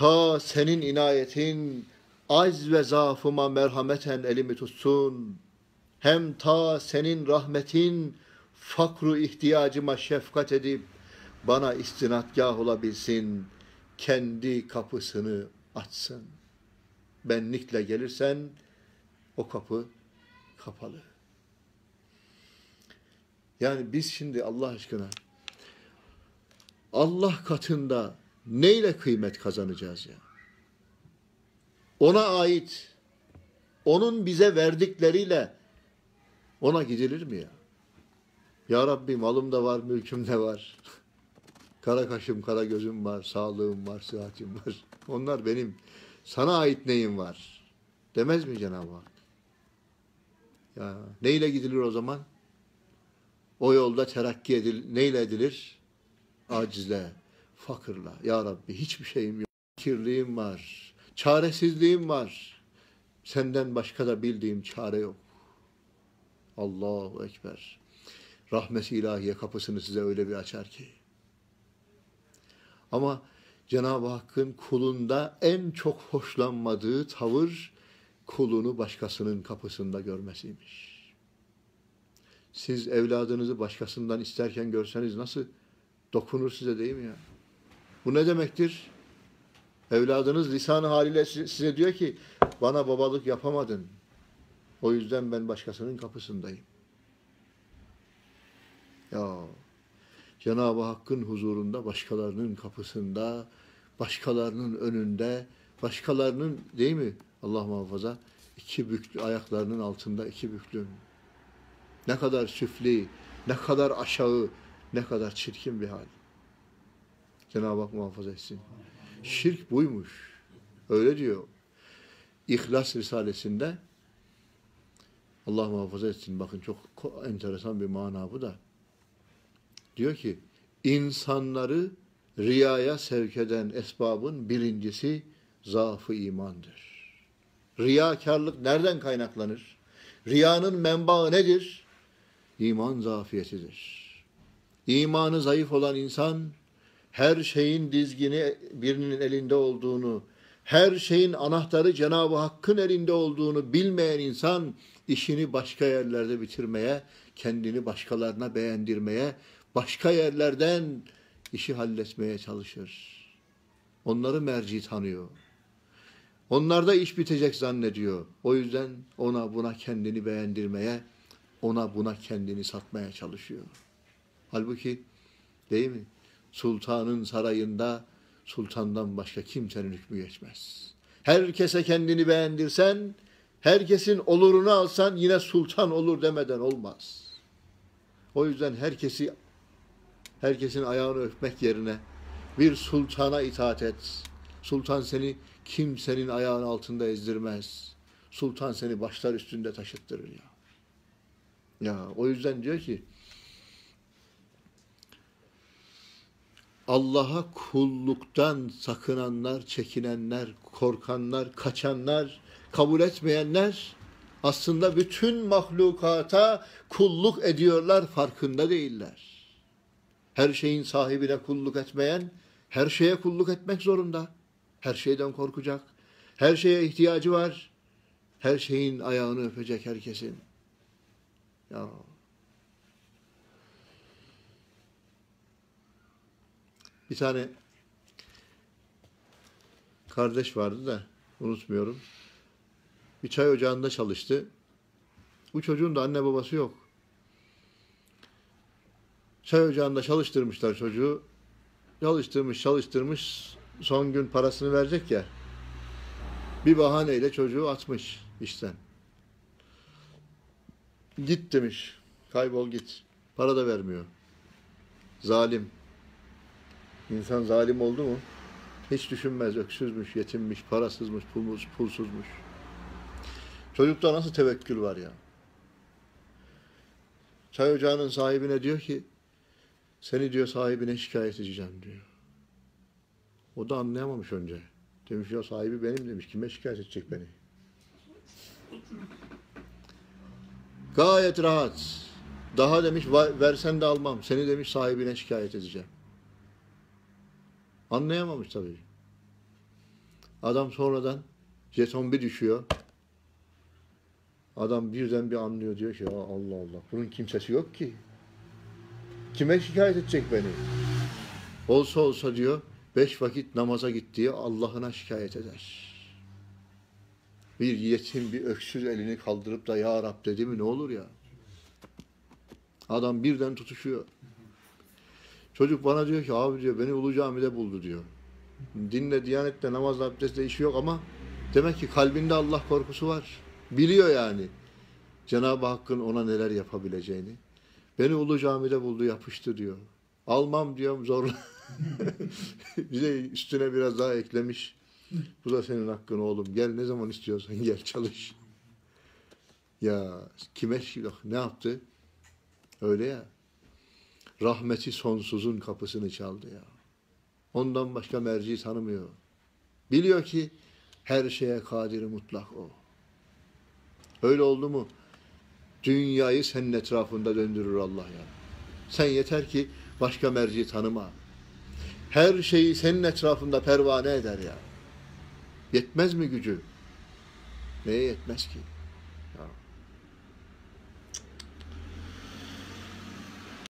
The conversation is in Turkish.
Ta senin inayetin az ve zaafıma merhameten elimi tutsun. Hem ta senin rahmetin fakru ihtiyacıma şefkat edip bana istinadgah olabilsin. Kendi kapısını açsın. Benlikle gelirsen o kapı kapalı. Yani biz şimdi Allah aşkına Allah katında neyle kıymet kazanacağız ya? Ona ait, onun bize verdikleriyle ona gidilir mi ya? Ya Rabbi malım da var, mülküm de var. Kara kaşım, kara gözüm var, sağlığım var, sıhhatim var. Onlar benim. Sana ait neyim var? Demez mi Cenab-ı Hak? Ya neyle gidilir o zaman? O yolda terakki edil, neyle edilir? Acizle, fakırla. Ya Rabbi hiçbir şeyim yok. Kirliğim var. Çaresizliğim var. Senden başka da bildiğim çare yok. Allahu Ekber. Rahmeti ilahiye kapısını size öyle bir açar ki. Ama Cenab-ı Hakk'ın kulunda en çok hoşlanmadığı tavır kulunu başkasının kapısında görmesiymiş. Siz evladınızı başkasından isterken görseniz nasıl dokunur size değil mi ya? Bu ne demektir? Evladınız lisanı haliyle size diyor ki bana babalık yapamadın. O yüzden ben başkasının kapısındayım. Ya Cenab-ı Hakk'ın huzurunda başkalarının kapısında, başkalarının önünde, başkalarının değil mi Allah muhafaza iki büklü ayaklarının altında iki büklüm. Ne kadar süfli, ne kadar aşağı, ne kadar çirkin bir hal. Cenab-ı Hak muhafaza etsin. Şirk buymuş. Öyle diyor. İhlas Risalesi'nde Allah muhafaza etsin. Bakın çok enteresan bir mana bu da. Diyor ki insanları riyaya sevk eden esbabın birincisi zaafı imandır. Riyakarlık nereden kaynaklanır? Riyanın menbaı nedir? İman zafiyetidir. İmanı zayıf olan insan her şeyin dizgini birinin elinde olduğunu, her şeyin anahtarı Cenab-ı Hakk'ın elinde olduğunu bilmeyen insan işini başka yerlerde bitirmeye, kendini başkalarına beğendirmeye, başka yerlerden işi halletmeye çalışır. Onları merci tanıyor. Onlarda iş bitecek zannediyor. O yüzden ona buna kendini beğendirmeye, ona buna kendini satmaya çalışıyor. Halbuki değil mi? Sultanın sarayında sultandan başka kimsenin hükmü geçmez. Herkese kendini beğendirsen, herkesin olurunu alsan yine sultan olur demeden olmaz. O yüzden herkesi herkesin ayağını öpmek yerine bir sultana itaat et. Sultan seni kimsenin ayağının altında ezdirmez. Sultan seni başlar üstünde taşıttırır ya. Ya o yüzden diyor ki Allah'a kulluktan sakınanlar, çekinenler, korkanlar, kaçanlar, kabul etmeyenler aslında bütün mahlukata kulluk ediyorlar, farkında değiller. Her şeyin sahibine kulluk etmeyen, her şeye kulluk etmek zorunda. Her şeyden korkacak. Her şeye ihtiyacı var. Her şeyin ayağını öpecek herkesin. Ya Bir tane kardeş vardı da unutmuyorum. Bir çay ocağında çalıştı. Bu çocuğun da anne babası yok. Çay ocağında çalıştırmışlar çocuğu. Çalıştırmış, çalıştırmış. Son gün parasını verecek ya. Bir bahaneyle çocuğu atmış işten. Git demiş. Kaybol git. Para da vermiyor. Zalim. İnsan zalim oldu mu? Hiç düşünmez. Öksüzmüş, yetimmiş, parasızmış, pulmuz, pulsuzmuş. Çocukta nasıl tevekkül var ya? Çay ocağının sahibine diyor ki seni diyor sahibine şikayet edeceğim diyor. O da anlayamamış önce. Demiş ya sahibi benim demiş. Kime şikayet edecek beni? Gayet rahat. Daha demiş versen de almam. Seni demiş sahibine şikayet edeceğim. Anlayamamış tabii. Adam sonradan jeton bir düşüyor. Adam birden bir anlıyor diyor ki Allah Allah bunun kimsesi yok ki. Kime şikayet edecek beni? Olsa olsa diyor beş vakit namaza gittiği Allah'ına şikayet eder. Bir yetim bir öksüz elini kaldırıp da ya Rab dedi mi ne olur ya? Adam birden tutuşuyor. Çocuk bana diyor ki abi diyor beni Ulu Cami'de buldu diyor. Dinle, diyanetle, namazla, abdestle işi yok ama demek ki kalbinde Allah korkusu var. Biliyor yani. Cenab-ı Hakk'ın ona neler yapabileceğini. Beni Ulu Cami'de buldu, yapıştı diyor. Almam diyorum zorla. Bize üstüne biraz daha eklemiş. Bu da senin hakkın oğlum. Gel ne zaman istiyorsan gel çalış. Ya kime bak ne yaptı? Öyle ya. Rahmeti sonsuzun kapısını çaldı ya. Ondan başka merci tanımıyor. Biliyor ki her şeye kadiri mutlak o. Öyle oldu mu? Dünyayı senin etrafında döndürür Allah ya. Sen yeter ki başka merci tanıma. Her şeyi senin etrafında pervane eder ya. Yetmez mi gücü? Neye yetmez ki?